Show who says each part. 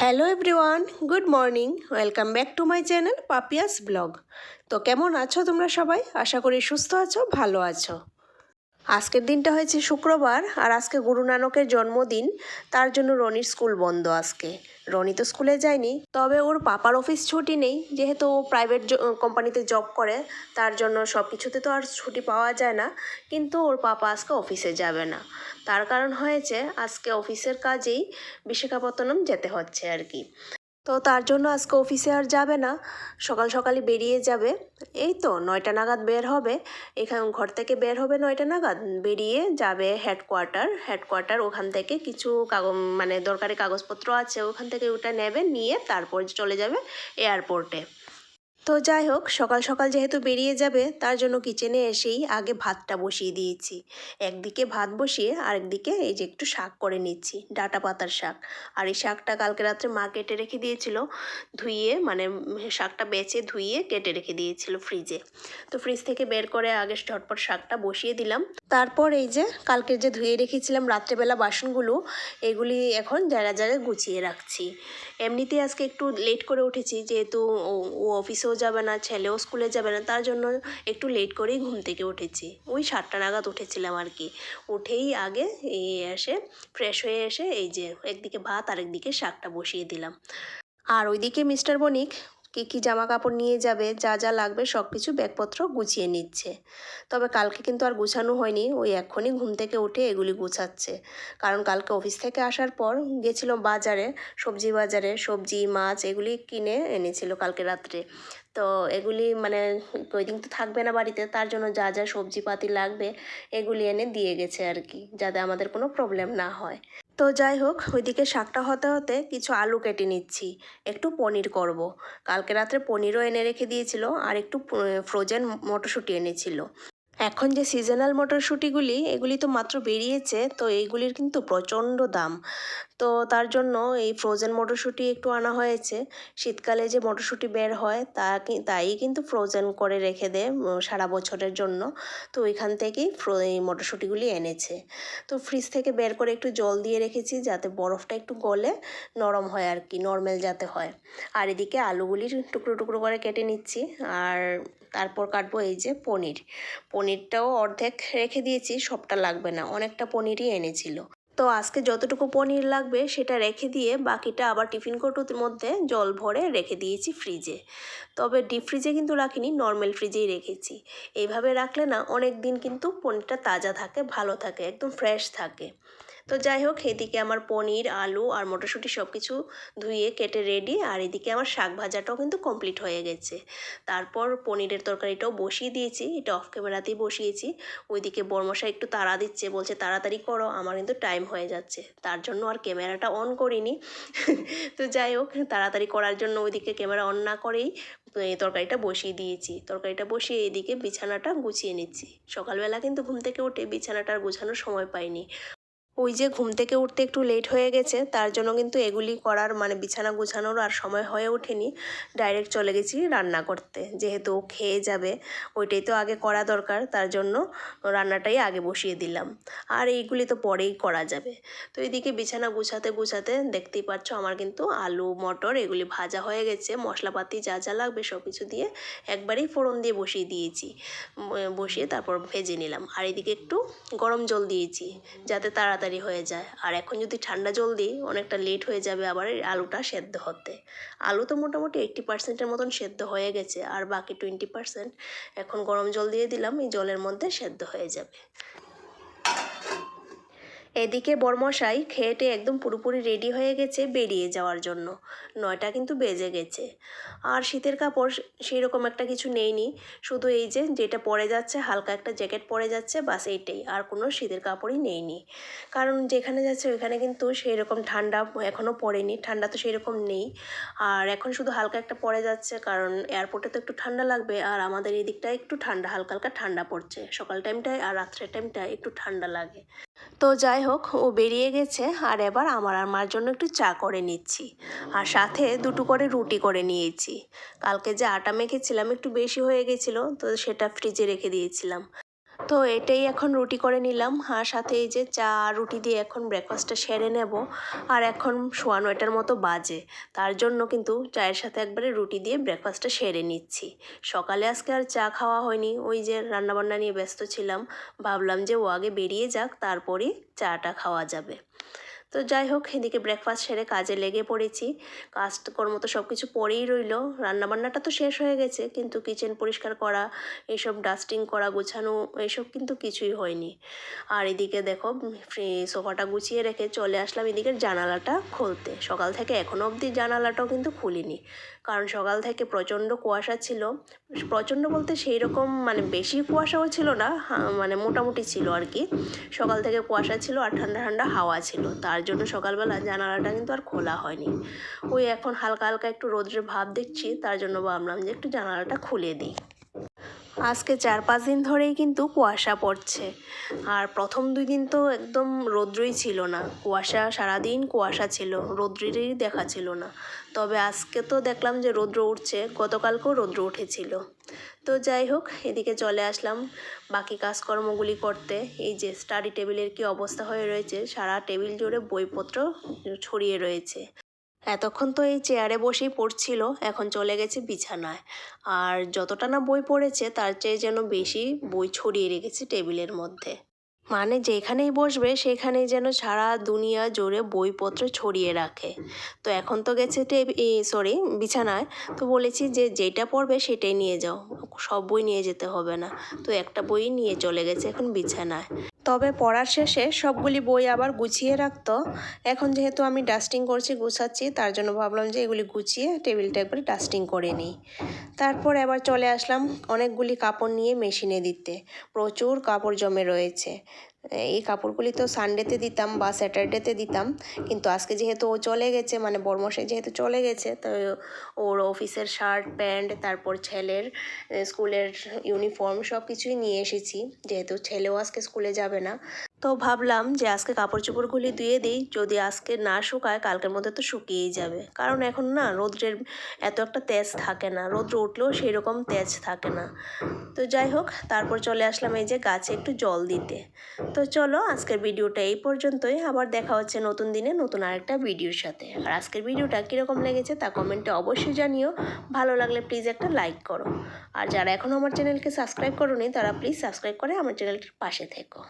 Speaker 1: Hello everyone, good morning, welcome back to my channel Papia's blog. তো কেমন আছো তোমরা সবাই? আশা করি সুস্থ আছো, ভালো আছো। আজকের দিনটা হয়েছে শুক্রবার আর আজকে গুরু নানকের জন্মদিন। তার জন্য রনির স্কুল বন্ধ আজকে। রনি তো স্কুলে যায়নি, তবে ওর পাপার অফিস ছুটি নেই। যেহেতু ও প্রাইভেট কোম্পানিতে জব করে, তার জন্য সব কিছুতে তো আর ছুটি পাওয়া যায় না। কিন্তু ওর পাপা আজকে অফিসে যাবে না। তার কারণ হয়েছে, আজকে অফিসের কাজেই বিশাখাপত্তনম যেতে হচ্ছে আর কি। তো তার জন্য আজকে অফিসে আর যাবে না। সকাল সকালই বেরিয়ে যাবে। এই তো নয়টা নাগাদ বের হবে। এখানে ঘর থেকে বের হবে নয়টা নাগাদ। বেরিয়ে যাবে হেডকোয়ার্টার হেডকোয়ার্টার ওখান থেকে কিছু কাগজ মানে দরকারি কাগজপত্র আছে ওখান থেকে ওটা নেবে, নিয়ে তারপর চলে যাবে এয়ারপোর্টে তো যাই হোক, সকাল সকাল যেহেতু বেরিয়ে যাবে, তার জন্য কিচেনে এসেই আগে ভাতটা বসিয়ে দিয়েছি। একদিকে ভাত বসিয়ে আরেকদিকে এই যে একটু শাক করে নিচ্ছি, ডাটা পাতার শাক। আর এই শাকটা কালকে রাত্রে মা কেটে রেখে দিয়েছিল, ধুইয়ে মানে শাকটা বেছে ধুইয়ে কেটে রেখে দিয়েছিল ফ্রিজে তো ফ্রিজ থেকে বের করে আগে ঝটপট শাকটা বসিয়ে দিলাম। তারপর এই যে কালকের যে ধুয়ে রেখেছিলাম রাত্রেবেলা বাসনগুলো, এগুলি এখন জায়গায় জায়গায় গুছিয়ে রাখছি। এমনিতে আজকে একটু লেট করে উঠেছি, যেহেতু ও অফিসেও যাবে না, ছেলেও স্কুলে যাবে না, তার জন্য একটু লেট করেই ঘুম থেকে উঠেছি। ওই সাতটা নাগাদ উঠেছিলাম আর কি। উঠেই আগে এই এসে ফ্রেশ হয়ে এসে এই যে একদিকে ভাত আর একদিকে শাকটা বসিয়ে দিলাম। আর ওইদিকে মিস্টার বণিক কী কী জামা কাপড় নিয়ে যাবে, যা যা লাগবে সব কিছু ব্যাগপত্র গুছিয়ে নিচ্ছে। তবে কালকে কিন্তু আর গুছানো হয়নি, ওই এক্ষুনি ঘুম থেকে উঠে এগুলি গুছাচ্ছে। কারণ কালকে অফিস থেকে আসার পর গেছিল বাজারে, সবজি বাজারে, সবজি, মাছ এগুলি কিনে এনেছিল কালকে রাত্রে। তো এগুলি মানে ওই দিন তো থাকবে না বাড়িতে, তার জন্য যা যা সবজিপাতি লাগবে এগুলি এনে দিয়ে গেছে আর কি, যাতে আমাদের কোনো প্রবলেম না হয়। তো যাই হোক, ওইদিকে শাকটা হতে হতে কিছু আলু কেটে নিচ্ছি। একটু পনির করব। কালকে রাত্রে পনিরও এনে রেখে দিয়েছিল আর একটু ফ্রোজেন মটরশুঁটি এনেছিল। এখন যে সিজনাল মটরশুঁটিগুলি, এগুলি তো মাত্র বেরিয়েছে, তো এইগুলির কিন্তু প্রচণ্ড দাম। তো তার জন্য এই ফ্রোজেন মটরশুঁটি একটু আনা হয়েছে। শীতকালে যে মটরশুঁটি বের হয়, তা তাই কিন্তু ফ্রোজেন করে রেখে দেয় সারা বছরের জন্য। তো ওইখান থেকেই এই মটরশুঁটিগুলি এনেছে। তো ফ্রিজ থেকে বের করে একটু জল দিয়ে রেখেছি, যাতে বরফটা একটু গলে নরম হয় আর কি নর্মাল যাতে হয়। আর এদিকে আলুগুলি টুকরো টুকরো করে কেটে নিচ্ছি, আর তারপর কাটবো এই যে পনির। পনিরটাও অর্ধেক রেখে দিয়েছি, সবটা লাগবে না। অনেকটা পনিরই এনেছিল। তো আজকে যতটুকু পনির লাগবে সেটা রেখে দিয়ে বাকিটা আবার টিফিন কৌটোর মধ্যে জল ভরে রেখে দিয়েছি ফ্রিজে তবে ডিপ ফ্রিজে কিন্তু রাখিনি নর্মাল ফ্রিজেই রেখেছি। এইভাবে রাখলে না অনেক দিন কিন্তু পনিরটা তাজা থাকে, ভালো থাকে, একদম ফ্রেশ থাকে। তো যাই হোক, এদিকে আমার পনির, আলু আর মটরশুঁটি সব কিছু ধুয়ে কেটে রেডি আর এদিকে আমার শাক ভাজাটাও কিন্তু কমপ্লিট হয়ে গেছে। তারপর পনিরের তরকারিটাও বসিয়ে দিয়েছি, এটা অফ ক্যামেরাতেই বসিয়েছি। ওইদিকে বর্মশা একটু তাড়া দিচ্ছে, বলছে তাড়াতাড়ি করো, আমার কিন্তু টাইম হয়ে যাচ্ছে। তার জন্য আর ক্যামেরাটা অন করিনি। তো যাই হোক, তাড়াতাড়ি করার জন্য ওইদিকে ক্যামেরা অন না করেই তরকারিটা বসিয়ে দিয়েছি। তরকারিটা বসিয়ে এদিকে বিছানাটা গুছিয়ে নিচ্ছি। সকালবেলা কিন্তু ঘুম থেকে উঠে বিছানাটা আর গোছানোর সময় পাইনি। ওই যে ঘুম থেকে উঠতে একটু লেট হয়ে গেছে, তার জন্য কিন্তু এগুলি করার মানে বিছানা গুছানোর আর সময় হয়ে ওঠেনি। ডাইরেক্ট চলে গেছি রান্না করতে, যেহেতু ও খেয়ে যাবে, ওইটাই তো আগে করা দরকার, তার জন্য রান্নাটাই আগে বসিয়ে দিলাম। আর এইগুলি তো পরেই করা যাবে। তো এদিকে বিছানা গুছাতে গুছাতে দেখতেই পাচ্ছ আমার কিন্তু আলু, মটর এগুলি ভাজা হয়ে গেছে, মশলাপাতি যা যা লাগবে সব কিছু দিয়ে একবারেই ফোড়ন দিয়ে বসিয়ে দিয়েছি। বসিয়ে তারপর ভেজে নিলাম। আর এদিকে একটু গরম জল দিয়েছি, যাতে তাড়াতাড়ি তাড়াতাড়ি হয়ে যায়। আর এখন যদি ঠান্ডা জল দিই, অনেকটা লেট হয়ে যাবে আবার আলুটা সেদ্ধ হতে। আলু তো মোটামুটি এইট্টি পার্সেন্টের মতন সেদ্ধ হয়ে গেছে, আর বাকি টোয়েন্টি পার্সেন্ট এখন গরম জল দিয়ে দিলাম, এই জলের মধ্যে সেদ্ধ হয়ে যাবে। এদিকে বরমশাই খেয়েটে একদম পুরোপুরি রেডি হয়ে গেছে বেরিয়ে যাওয়ার জন্য। নয়টা কিন্তু বেজে গেছে। আর শীতের কাপড় সেই রকম একটা কিছু নেইনি। শুধু এই যে, যেটা পরে যাচ্ছে, হালকা একটা জ্যাকেট পরে যাচ্ছে, বাস এইটাই। আর কোনো শীতের কাপড়ই নেইনি। কারণ যেখানে যাচ্ছে ওইখানে কিন্তু সেই রকম ঠান্ডা এখনও পড়েনি। ঠান্ডা তো সেই রকম নেই। আর এখন শুধু হালকা একটা পরে যাচ্ছে, কারণ এয়ারপোর্টে তো একটু ঠান্ডা লাগবে। আর আমাদের এই দিকটা একটু ঠান্ডা, হালকা হালকা ঠান্ডা পড়ছে। সকাল টাইমটায় আর রাত্রের টাইমটায় একটু ঠান্ডা লাগে। তো যাই হোক, ও বেরিয়ে গেছে আর এবার আমার আর মার জন্য একটু চা করে নিচ্ছি। আর সাথে দুটো করে রুটি করে নিয়েছি। কালকে যে আটা মেখেছিলাম একটু বেশি হয়ে গেছিল, তো সেটা ফ্রিজে রেখে দিয়েছিলাম। তো এটাই এখন রুটি করে নিলাম। আর সাথে এই যে চা, রুটি দিয়ে এখন ব্রেকফাস্টটা সেরে নেব। আর এখন সোয়া নয়টার মতো বাজে। তার জন্য কিন্তু চায়ের সাথে একবারে রুটি দিয়ে ব্রেকফাস্টটা সেরে নিচ্ছি। সকালে আজকে আর চা খাওয়া হয়নি। ওই যে রান্নাবান্না নিয়ে ব্যস্ত ছিলাম। ভাবলাম যে ও আগে বেরিয়ে যাক, তারপরেই চাটা খাওয়া যাবে। তো যাই হোক, এদিকে ব্রেকফাস্ট সেরে কাজে লেগে পড়েছি। কাজকর্ম তো সব কিছু পরেই রইল। রান্নাবান্নাটা তো শেষ হয়ে গেছে, কিন্তু কিচেন পরিষ্কার করা এইসব ডাস্টিং করা, গোছানো, এসব কিন্তু কিছুই হয়নি। আর এদিকে দেখো সোফাটা গুছিয়ে রেখে চলে আসলাম এদিকে জানালাটা খুলতে। সকাল থেকে এখনও অবধি জানালাটাও কিন্তু খুলিনি। কারণ সকাল থেকে প্রচণ্ড কুয়াশা ছিল। প্রচণ্ড বলতে সেই রকম মানে বেশি কুয়াশাও ছিল না মানে মোটামুটি ছিল আর কি। সকাল থেকে কুয়াশা ছিল আর ঠান্ডা ঠান্ডা হাওয়া ছিল। তার জন্য সকালবেলা জানালাটা কিন্তু আর খোলা হয়নি। ওই এখন হালকা হালকা একটু রোদ্রের ভাব দেখছি, তার জন্য ভাবলাম যে একটু জানালাটা খুলে দিই। আজকে চার পাঁচ দিন ধরেই কিন্তু কুয়াশা পড়ছে। আর প্রথম দুই দিন তো একদম রৌদ্রই ছিল না। কুয়াশা সারাদিন কুয়াশা ছিল, রৌদ্রেরই দেখা ছিল না। তবে আজকে তো দেখলাম যে রৌদ্র উঠছে, গতকালকেও রৌদ্র উঠেছিল। তো যাই হোক, এদিকে চলে আসলাম বাকি কাজকর্মগুলি করতে। এই যে স্টাডি টেবিলের কি অবস্থা হয়ে রয়েছে, সারা টেবিল জুড়ে বইপত্র ছড়িয়ে রয়েছে। এতক্ষণ তো এই চেয়ারে বসেই পড়ছিল, এখন চলে গেছে বিছানায়। আর যতটা না বই পড়েছে, তার চেয়ে যেন বেশি বই ছড়িয়ে রেখেছে টেবিলের মধ্যে। মানে যেখানেই বসবে, সেখানেই যেন সারা দুনিয়া জুড়ে বইপত্র ছড়িয়ে রাখে। তো এখন তো গেছে সরি বিছানায়। তো বলেছি যে যেটা পড়বে সেটাই নিয়ে যাও। সব বই নিয়ে যেতে হবে না। তো একটা বই নিয়ে চলে গেছে এখন বিছানায়। তবে পড়ার শেষে সবগুলি বই আবার গুছিয়ে রাখতো। এখন যেহেতু আমি ডাস্টিং করছি, গুছাচ্ছি, তার জন্য ভাবলাম যে এগুলি গুছিয়ে টেবিলটা একবার ডাস্টিং করে নিই। তারপর এবার চলে আসলাম অনেকগুলি কাপড় নিয়ে মেশিনে দিতে। প্রচুর কাপড় জমে রয়েছে। এই কাপড়গুলি তো সানডেতে দিতাম বা স্যাটারডেতে দিতাম। কিন্তু আজকে যেহেতু ও চলে গেছে মানে বর্মশাই যেহেতু চলে গেছে, তো ওর অফিসের শার্ট, প্যান্ট, তারপর ছেলের স্কুলের ইউনিফর্ম সব কিছুই নিয়ে এসেছি। যেহেতু ছেলেও আজকে স্কুলে যাবে না। তো ভাবলাম যে আজকে কাপড় চোপড়গুলি ধুয়ে দিই, যদি আজকে না শুকায় কালকের মধ্যে তো শুকিয়েই যাবে। কারণ এখন না রৌদ্রের এত একটা তেজ থাকে না, রৌদ্র উঠলেও সেই রকম তেজ থাকে না। তো যাই হোক, তারপর চলে আসলাম এই যে গাছে একটু জল দিতে। তো চলো আজকের ভিডিওটা এই পর্যন্তই, আবার দেখা হচ্ছে নতুন দিনে নতুন আরেকটা ভিডিওর সাথে। আর আজকের ভিডিওটা কীরকম লেগেছে তা কমেন্টে অবশ্যই জানিও। ভালো লাগলে প্লিজ একটা লাইক করো। আর যারা এখনও আমার চ্যানেলকে সাবস্ক্রাইব করোনি, তারা প্লিজ সাবস্ক্রাইব করে আমার চ্যানেলটির পাশে থেকো।